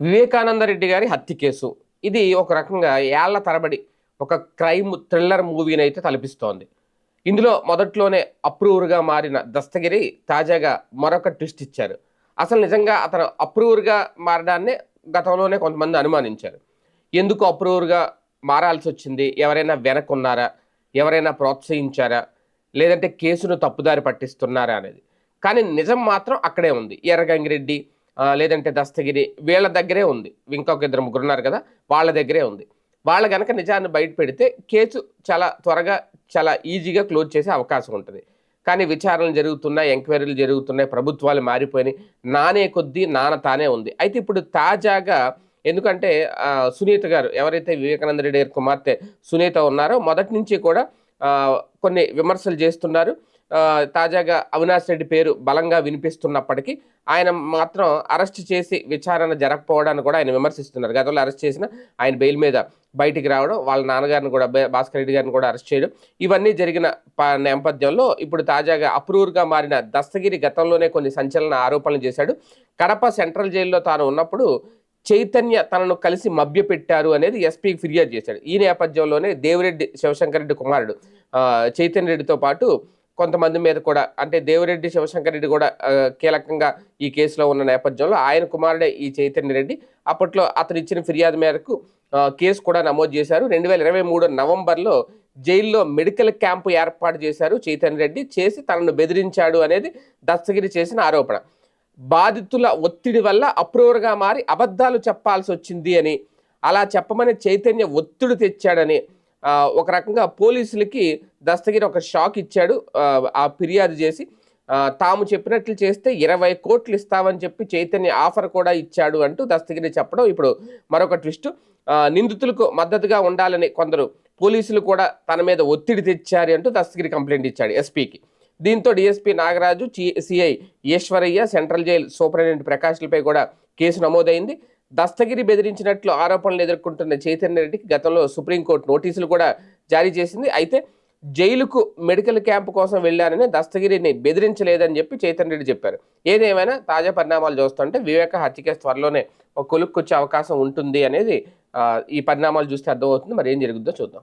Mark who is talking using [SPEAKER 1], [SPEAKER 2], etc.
[SPEAKER 1] వివేకానంద రెడ్డి గారి హత్య కేసు. ఇది ఒక రకంగా ఏళ్ళ తరబడి ఒక క్రైమ్ థ్రిల్లర్ మూవీని అయితే తలపిస్తోంది. ఇందులో మొదట్లోనే అప్రూవర్గా మారిన దస్తగిరి తాజాగా మరొక ట్విస్ట్ ఇచ్చారు. అసలు నిజంగా అతను అప్రూవర్గా మారడాన్ని గతంలోనే కొంతమంది అనుమానించారు. ఎందుకు అప్రూవర్గా మారాల్సి వచ్చింది? ఎవరైనా వెనకున్నారా ఎవరైనా ప్రోత్సహించారా? లేదంటే కేసును తప్పుదారి పట్టిస్తున్నారా అనేది. కానీ నిజం మాత్రం అక్కడే ఉంది. ఎర్రగంగిరెడ్డి లేదంటే దస్తగిరి వీళ్ళ దగ్గరే ఉంది. ఇంకొక ఇద్దరు ముగ్గురు ఉన్నారు కదా వాళ్ళ దగ్గరే ఉంది. వాళ్ళ కనుక నిజాన్ని బయట పెడితే కేసు చాలా త్వరగా చాలా ఈజీగా క్లోజ్ చేసే అవకాశం ఉంటుంది. కానీ విచారణలు జరుగుతున్నాయి ఎంక్వైరీలు జరుగుతున్నాయి ప్రభుత్వాలు మారిపోయినాయి. నానే కొద్దీ నాన్న తానే ఉంది. అయితే ఇప్పుడు తాజాగా ఎందుకంటే సునీత గారు ఎవరైతే వివేకానంద రెడ్డి గారి కుమార్తె సునీత ఉన్నారో మొదటి నుంచి కూడా కొన్ని విమర్శలు చేస్తున్నారు. తాజాగా అవినాష్ రెడ్డి పేరు బలంగా వినిపిస్తున్నప్పటికీ ఆయన మాత్రం అరెస్ట్ చేసి విచారణ జరగకపోవడాన్ని కూడా ఆయన విమర్శిస్తున్నారు. గతంలో అరెస్ట్ చేసిన ఆయన బెయిల్ మీద బయటికి రావడం వాళ్ళ నాన్నగారిని కూడా భాస్కర్ రెడ్డి గారిని కూడా అరెస్ట్ చేయడం ఇవన్నీ జరిగిన ప- నేపథ్యంలో ఇప్పుడు తాజాగా అప్రూవర్గా మారిన దస్తగిరి గతంలోనే కొన్ని సంచలన ఆరోపణలు చేశాడు. కడప సెంట్రల్ జైల్లో తాను ఉన్నప్పుడు చైతన్య తనను కలిసి మభ్యపెట్టారు అనేది ఎస్పీకి ఫిర్యాదు చేశాడు. ఈ నేపథ్యంలోనే దేవిరెడ్డి శివశంకర్ రెడ్డి కుమారుడు చైతన్య రెడ్డితో పాటు కొంతమంది మీద కూడా అంటే దేవిరెడ్డి శివశంకర్ రెడ్డి కూడా కీలకంగా ఈ కేసులో ఉన్న నేపథ్యంలో ఆయన కుమారుడే ఈ చైతన్య రెడ్డి. అప్పట్లో అతను ఇచ్చిన ఫిర్యాదు మేరకు కేసు కూడా నమోదు చేశారు. రెండు వేల ఇరవై మూడు నవంబర్లో జైల్లో మెడికల్ క్యాంపు ఏర్పాటు చేశారు చైతన్య రెడ్డి. చేసి తనను బెదిరించాడు అనేది దస్తగిరి చేసిన ఆరోపణ. బాధితుల ఒత్తిడి వల్ల అప్రూవర్గా మారి అబద్ధాలు చెప్పాల్సి వచ్చింది అని అలా చెప్పమని చైతన్య ఒత్తిడి తెచ్చాడని ఒక రకంగా పోలీసులకి దస్తగిరి ఒక షాక్ ఇచ్చాడు ఆ, ఫిర్యాదు చేసి తాము చెప్పినట్లు చేస్తే ఇరవై కోట్లు ఇస్తామని చెప్పి చైతన్య ఆఫర్ కూడా ఇచ్చాడు అంటూ దస్తగిరి చెప్పడం ఇప్పుడు మరొక ట్విస్ట్. నిందితులకు మద్దతుగా ఉండాలని కొందరు పోలీసులు కూడా తన మీద ఒత్తిడి తెచ్చారు అంటూ దస్తగిరి కంప్లైంట్ ఇచ్చాడు ఎస్పీకి. దీంతో DSP Nagaraju CI Eswaraiah central jail superintendent ప్రకాష్లపై కూడా కేసు నమోదైంది. దస్తగిరి బెదిరించినట్లు ఆరోపణలు ఎదుర్కొంటున్న చైతన్య రెడ్డికి గతంలో సుప్రీంకోర్టు నోటీసులు కూడా జారీ చేసింది. అయితే జైలుకు మెడికల్ క్యాంప్ కోసం వెళ్ళానని దస్తగిరిని బెదిరించలేదని చెప్పి చైతన్య రెడ్డి చెప్పారు. ఏదేమైనా తాజా పరిణామాలు చూస్తుంటే వివేక హత్య కేసు త్వరలోనే ఒక కొలుక్కొచ్చే అవకాశం ఉంటుంది అనేది ఈ పరిణామాలు చూస్తే అర్థమవుతుంది. మరి ఏం జరుగుద్దో చూద్దాం.